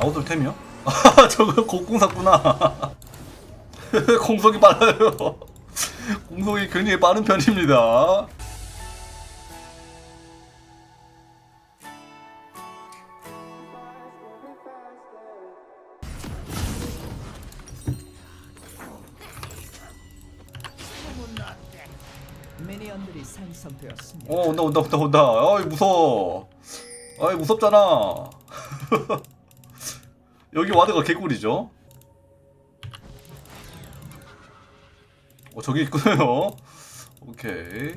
아웃돌 템이요? 아 저거 공공샀구나. 공속이 빨라요. 공속이 굉장히 빠른 편입니다. 미니언들이. 어 온다 온다 온다 온다. 아이 무서워. 아이 무섭잖아 여기 와드가 개꿀이죠? 어 저기 있군요. 오케이.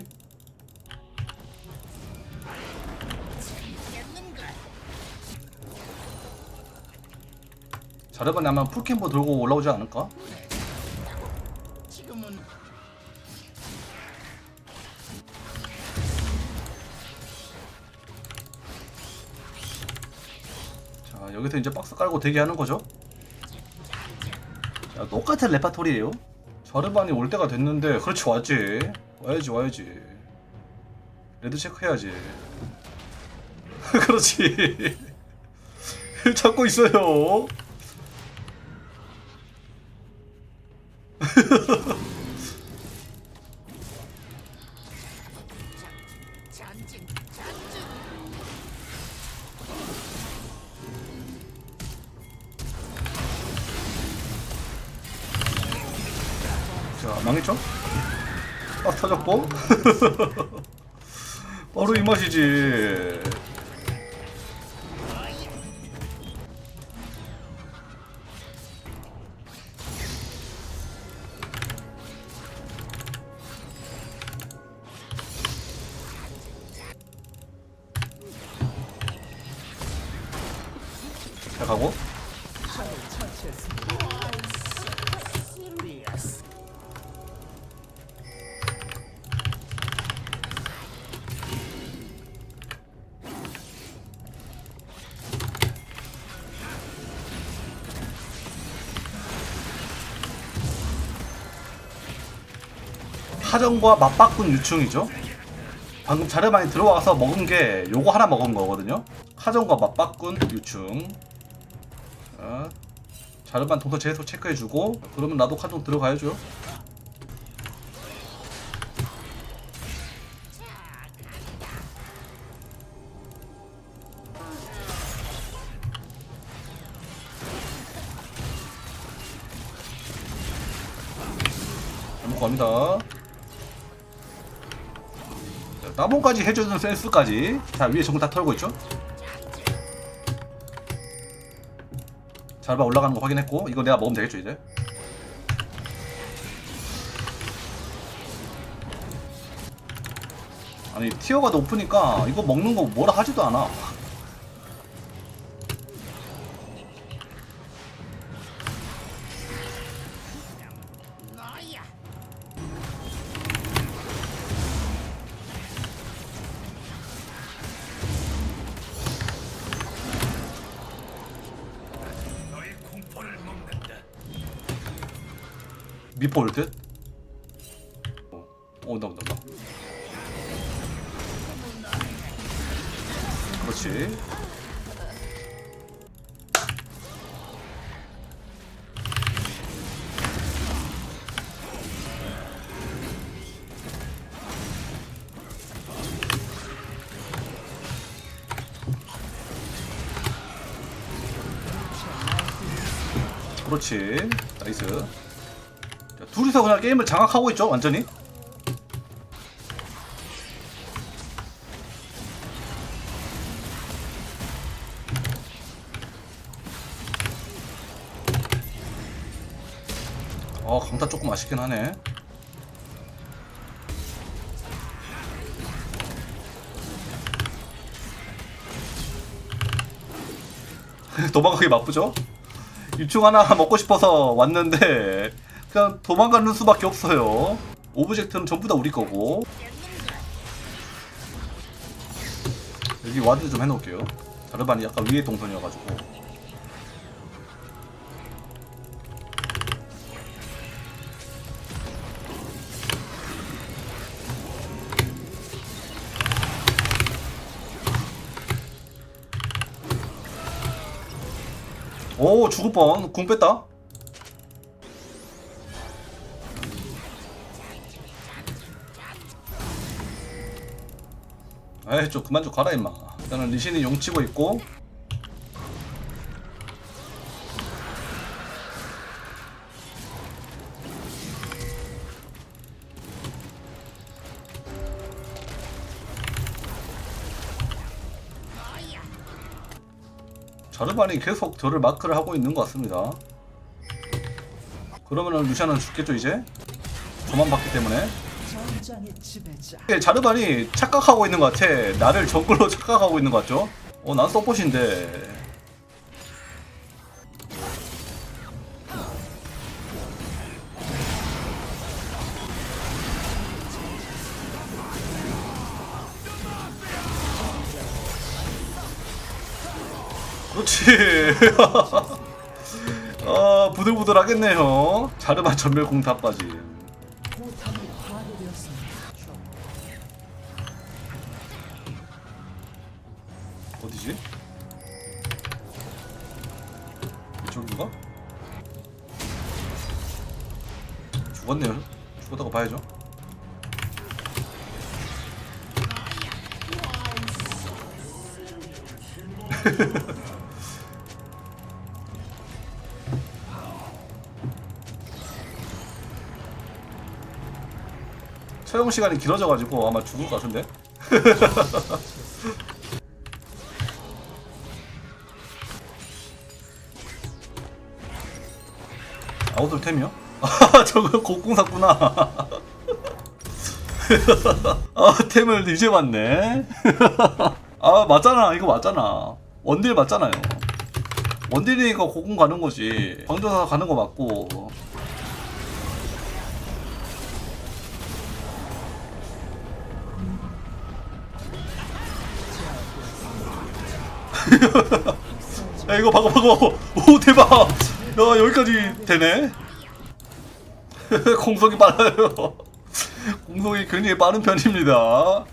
자르반이 아마 풀캠프 들고 올라오지 않을까? 여기서 이제 박스 깔고 대기하는 거죠? 자, 똑같은 레파토리에요? 자르반이 올 때가 됐는데 그렇지 왔지. 와야지 와야지. 레드 체크 해야지. 그렇지. 찾고 있어요 자 망했죠? 딱 터졌고 바로 이 맛이지 하정과 맞바꾼 유충이죠. 방금 자르반이 들어와서 먹은 게 요거 하나 먹은 거거든요. 하정과 맞바꾼 유충. 자, 자르반 동서 계속 체크해주고 그러면 나도 카정 들어가야죠. 갑니다. 자, 따봉까지 해주는 센스까지. 자, 위에 전부 다 털고 있죠? 잘봐 올라가는 거 확인했고, 이거 내가 먹으면 되겠죠, 이제? 아니, 티어가 높으니까 이거 먹는 거 뭐라 하지도 않아. 미포 올 듯? 어, 온다, 온다, 온다. 그렇지. 그렇지. 나이스. 자, 둘이서 그냥 게임을 장악하고 있죠, 완전히. 어, 강타 조금 아쉽긴 하네. 도망가기 바쁘죠? 유충 하나 먹고 싶어서 왔는데 그냥 도망가는 수밖에 없어요. 오브젝트는 전부 다 우리 거고 여기 와드 좀 해놓을게요. 자르반이 약간 위에 동선이어가지고 오 죽을 뻔 궁 뺐다 에이 좀 그만 좀 가라 임마 일단은 리신이 용치고 있고 자르반이 계속 저를 마크를 하고 있는 것 같습니다. 그러면은 루시아는 죽겠죠 이제? 저만 봤기 때문에 자. 이게 자르반이 착각하고 있는 것 같아. 나를 정글로 착각하고 있는 것 같죠? 어, 난 서폿인데. 그렇지. 아, 부들부들하겠네요. 자르반 전멸공 다 빠짐. 죽었네요. 죽었다고 봐야죠. 처형 시간이 길어져가지고 아마 죽을 것 같은데. 아웃돌 템이요? 아 저거 곡궁 샀구나. 아 템을 이제 봤네. 아 맞잖아. 이거 맞잖아. 원딜 맞잖아요. 원딜이니까 고궁 가는 거지. 광전사 가는 거 맞고. 야 이거 봐봐 봐봐 오 대박. 야 여기까지 되네 공속이 빨라요. 공속이 굉장히 빠른 편입니다.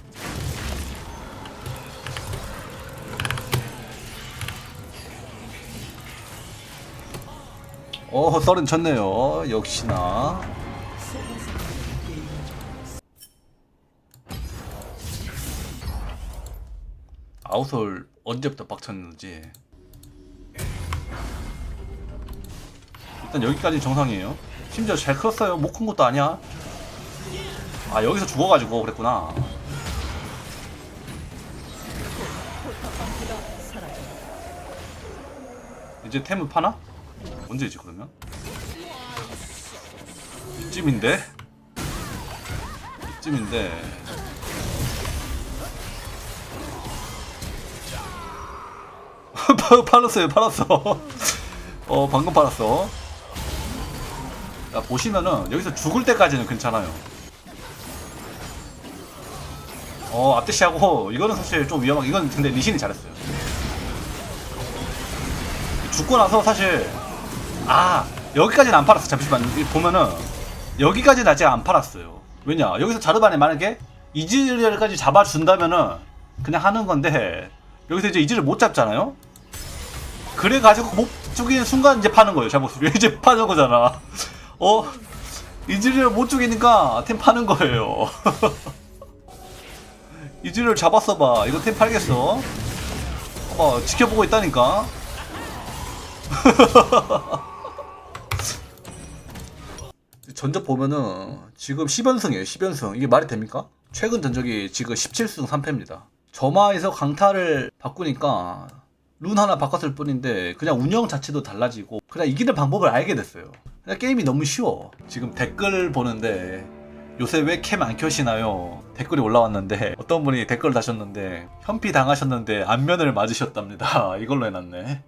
어 썰은 쳤네요. 역시나. 아웃솔 언제부터 빡쳤는지. 일단 여기까지 정상이에요. 심지어 잘 컸어요. 못 큰 것도 아니야. 아 여기서 죽어가지고 그랬구나. 이제 템을 파나? 언제지 그러면? 이쯤인데? 이쯤인데 파- 팔았어요 팔았어 어 방금 팔았어 자 보시면은 여기서 죽을 때까지는 괜찮아요. 어 앞대시하고 이거는 사실 좀 위험하게 이건 근데 리신이 잘했어요. 죽고 나서 사실 아 여기까지는 안 팔았어. 잠시만 보면은 여기까지는 아직 안 팔았어요. 왜냐? 여기서 자르반에 만약에 이즈리얼까지 잡아준다면은 그냥 하는 건데 여기서 이제 이즈를 못 잡잖아요? 그래가지고 목 죽이는 순간 이제 파는 거예요. 잘못 이제 파는 거잖아. 어 이즈리얼 못 죽이니까 템 파는 거예요. 이즈리얼 잡았어 봐. 이거 템 팔겠어? 어 지켜보고 있다니까. 전적 보면은 지금 10연승이에요. 10연승. 이게 말이 됩니까? 최근 전적이 지금 17승 3패입니다. 점화에서 강타를 바꾸니까 룬 하나 바꿨을 뿐인데 그냥 운영 자체도 달라지고 그냥 이기는 방법을 알게 됐어요. 그냥 게임이 너무 쉬워. 지금 댓글 보는데 요새 왜 캠 안 켜시나요? 댓글이 올라왔는데 어떤 분이 댓글을 다셨는데 현피 당하셨는데 안면을 맞으셨답니다. 이걸로 해놨네.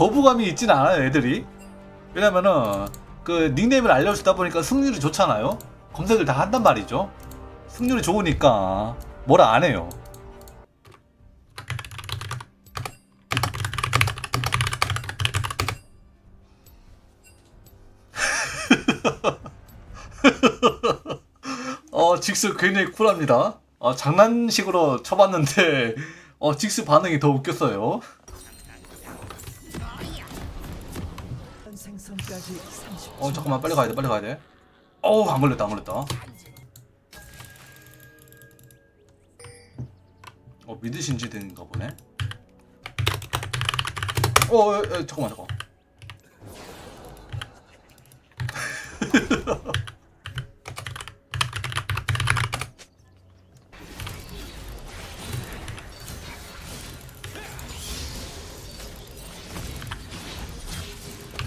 거부감이 있진 않아요 애들이. 왜냐면은 그 닉네임을 알려주다 보니까 승률이 좋잖아요. 검색을 다 한단 말이죠. 승률이 좋으니까 뭐라 안 해요. 어 직수 굉장히 쿨합니다. 어, 장난식으로 쳐봤는데 어 직수 반응이 더 웃겼어요. 생선까지 30초. 어 잠깐만 빨리 가야 돼 빨리 가야 돼. 어우 안 걸렸다 안 걸렸다. 어 미드 신지된가 보네. 어, 어, 어 잠깐만 잠깐.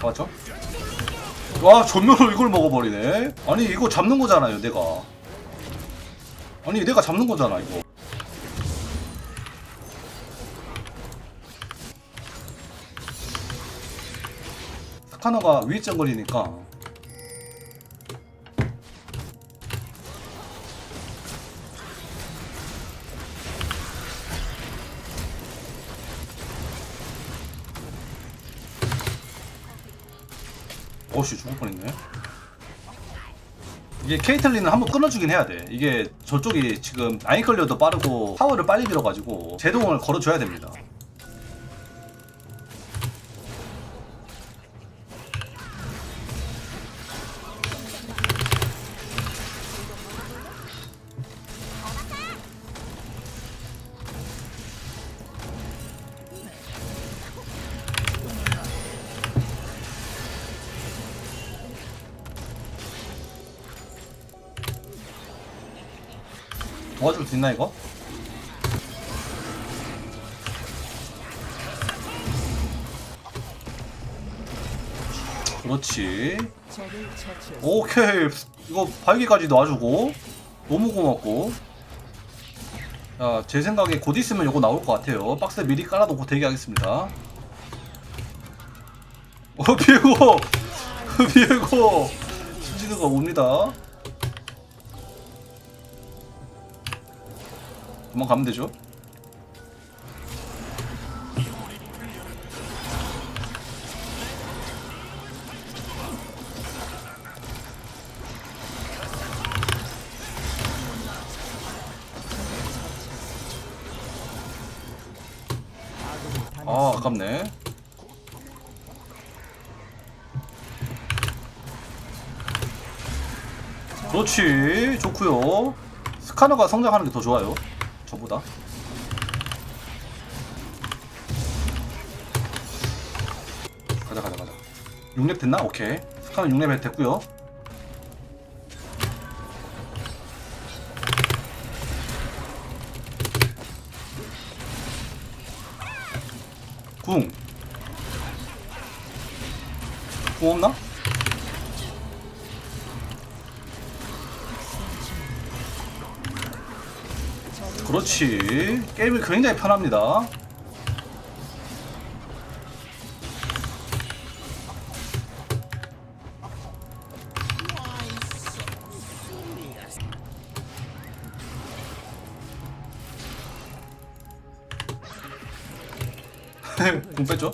맞죠? 와 전면으로 이걸 먹어버리네. 아니 이거 잡는 거잖아요 내가. 아니 내가 잡는 거잖아 이거. 스카너가 위점거리니까 어씨 죽을 뻔했네. 이게 케이틀린은 한번 끊어주긴 해야 돼. 이게 저쪽이 지금 라인 클리어도 빠르고 파워를 빨리 밀어가지고 제동을 걸어줘야 됩니다 도와줄 수 있나 이거? 그렇지. 오케이. 이거 발기까지 놔주고. 너무 고맙고. 자제 생각에 곧 있으면 이거 나올 것 같아요. 박스 미리 깔아놓고 대기하겠습니다. 어 비에고. 비에고. 수지드가 옵니다 금방 가면 되죠? 아 아깝네. 그렇지. 좋구요. 스카너가 성장하는 게 더 좋아요 저보다 가자 가자 가자 6렙 됐나? 오케이 스카너 6렙 됐구요 궁. 궁 없나? 그렇지. 게임이 굉장히 편합니다. 궁 뺐죠?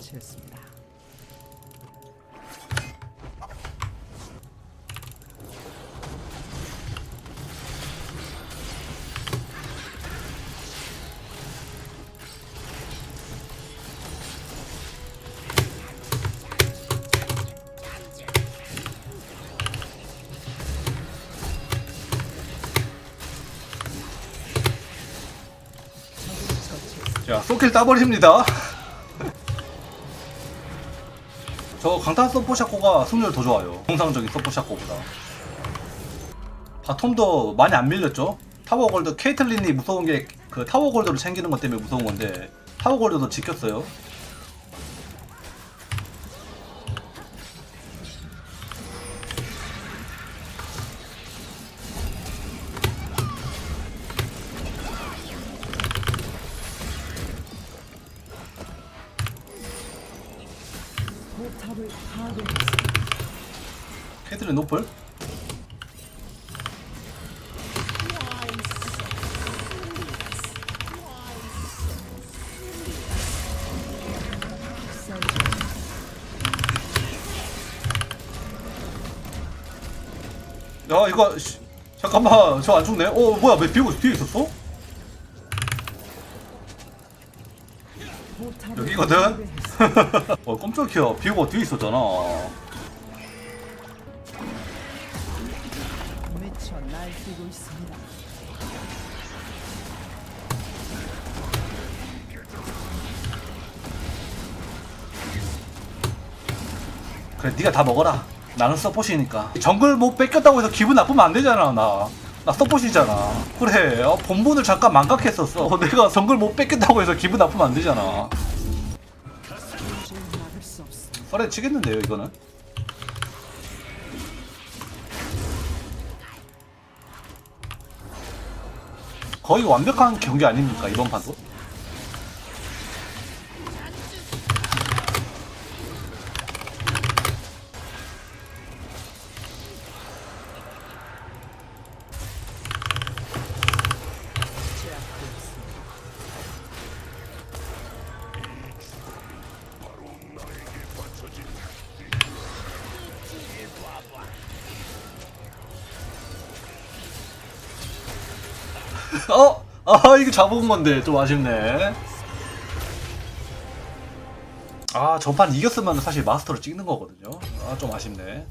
소킬 따버립니다. 저 강타 서포샤코가 승률 더 좋아요. 정상적인 서포샤코보다. 바텀도 많이 안 밀렸죠? 타워 골드, 케이틀린이 무서운 게 그 타워 골드를 챙기는 것 때문에 무서운 건데, 타워 골드도 지켰어요. 포탑을 파괴했습니다. 케이틀린 노플? 야, 이거, 씨, 잠깐만 저 안 죽네 어 뭐야 왜 비고 뒤에 있었어? 여기거든? 어 깜짝이야 비고 뒤에 있었잖아. 미쳐 날뛰고 있습니다. 그래 네가 다 먹어라. 나는 서폿이니까. 정글 뭐 뺏겼다고 해서 기분 나쁘면 안 되잖아 나. 나 서폿이잖아. 그래 어, 본분을 잠깐 망각했었어. 어, 내가 정글 못 뺏겼다고 해서 기분 나쁘면 안 되잖아 썰에 치겠는데요 이거는 거의 완벽한 경기 아닙니까 이번 판도? 어? 아 이거 잡은 건데 좀 아쉽네. 아 전판 이겼으면 사실 마스터를 찍는 거거든요. 아 좀 아쉽네